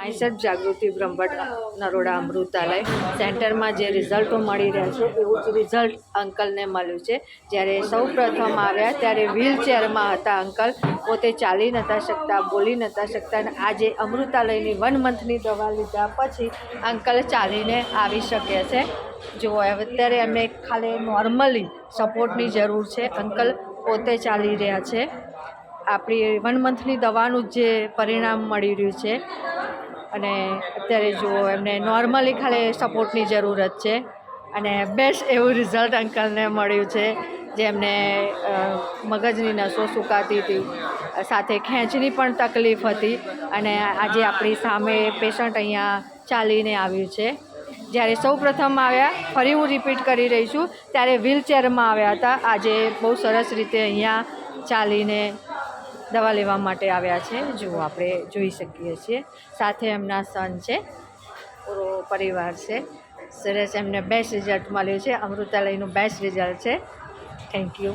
Eicher Jagruti Brahmbhatt Naroda Amrutalay સેન્ટરમાં જે રિઝલ્ટો મળી રહ્યા છે, એવું જ રિઝલ્ટ અંકલને મળ્યું છે. જ્યારે સૌ પ્રથમ આવ્યા ત્યારે વ્હીલચેરમાં હતા અંકલ. પોતે ચાલી નહોતા શકતા, બોલી નહોતા શકતા અને આજે અમૃતાલયની વન મંથની દવા લીધા પછી અંકલ ચાલીને આવી શકે છે. હવે અત્યારે એમને ખાલી નોર્મલી સપોર્ટની જરૂર છે. અંકલ પોતે ચાલી રહ્યા છે. આપણી વન મંથની દવાનું જ જે પરિણામ મળી રહ્યું છે. અને અત્યારે જુઓ એમને નોર્મલી ખાલી સપોર્ટની જરૂરત છે. અને બેસ્ટ એવું રિઝલ્ટ અંકલને મળ્યું છે અ, મગજની નસો સુકાતી હતી. સાથે ખેંચની પણ તકલીફ હતી. અને આજે આપણી સામે પેશન્ટ અહીંયા ચાલીને આવ્યું છે. જ્યારે સૌ પ્રથમ આવ્યા ફરી હું રિપીટ કરી રહી છું ત્યારે વ્હીલચેરમાં આવ્યા હતા. આજે બહુ સરસ રીતે અહીંયા ચાલીને દવા લેવા માટે આવ્યા છે, જુઓ આપણે જોઈ શકીએ છીએ. સાથે એમના સન છે, પૂરો પરિવાર છે. સરસ એમને બેસ્ટ રિઝલ્ટ મળ્યું છે. અમૃતાલયનું બેસ્ટ રિઝલ્ટ છે. Thank you